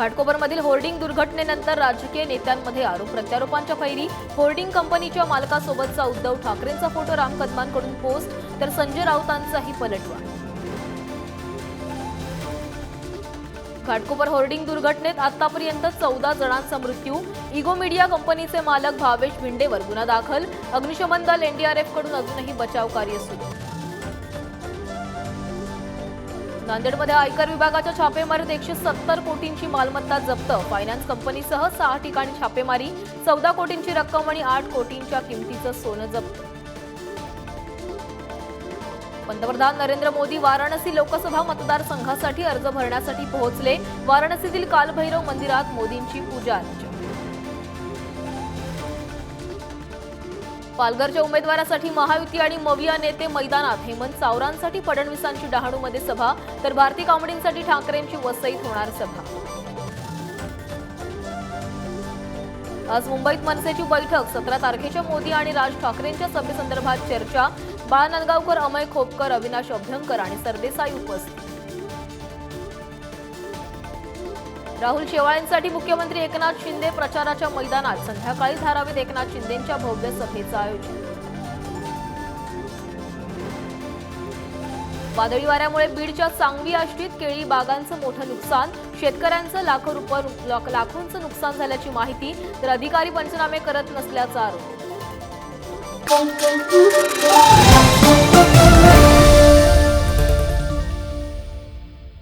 घाटकोपरमधील hoarding दुर्घटनेनंतर राजकीय नेत्यांमध्ये आरोप प्रत्यारोपांच्या फैरी होर्डिंग कंपनीच्या मालकासोबतचा उद्धव ठाकरेंचा फोटो राम कदमांकडून पोस्ट तर संजय राऊतांचाही पलटवा घाटकोपर होर्डिंग दुर्घटनेत आतापर्यंत चौदा जणांचा मृत्यू. इगो मीडिया कंपनीचे मालक भावेश भिंडेवर गुन्हा दाखल. अग्निशमन दल एनडीआरएफकडून अजूनही बचाव कार्य सुरू. नांदेडमध्ये आयकर विभागाच्या छापेमारीत एकशे सत्तर कोटींची मालमत्ता जप्त. फायनान्स कंपनीसह सहा ठिकाणी छापेमारी चौदा कोटींची रक्कम आणि आठ कोटींच्या किमतीचं सोनं जप्त. पंतप्रधान नरेंद्र मोदी वाराणसी लोकसभा मतदारसंघासाठी अर्ज भरण्यासाठी पोहोचले. वाराणसीतील कालभैरव मंदिरात मोदींची पूजा अर्चा पालघरच्या उमेदवारासाठी महायुती आणि मविया नेते मैदानात हेमंत सावरांसाठी फडणवीसांची डहाणूमध्ये सभा तर भारती कांबडींसाठी ठाकरेंची वसईत होणार सभा. आज मुंबईत मनसेची बैठक सतरा तारखेच्या मोदी आणि राज ठाकरेंच्या सभेसंदर्भात चर्चा. बाळ नांदगावकर अमय खोपकर अविनाश अभ्यंकर आणि सरदेसाई उपस्थित. राहुल शेवाळेंसाठी मुख्यमंत्री एकनाथ शिंदे प्रचाराच्या मैदानात. संध्याकाळी धारावीत एकनाथ शिंदेंच्या भव्य सभेचं आयोजन. वादळी वाऱ्यामुळे बीडच्या सांगवी आष्टीत केळी बागांचं मोठं नुकसान. शेतकऱ्यांचं लाखो रुपये लाखोंचं नुकसान झाल्याची माहिती तर अधिकारी पंचनामे करत नसल्याचा आरोप.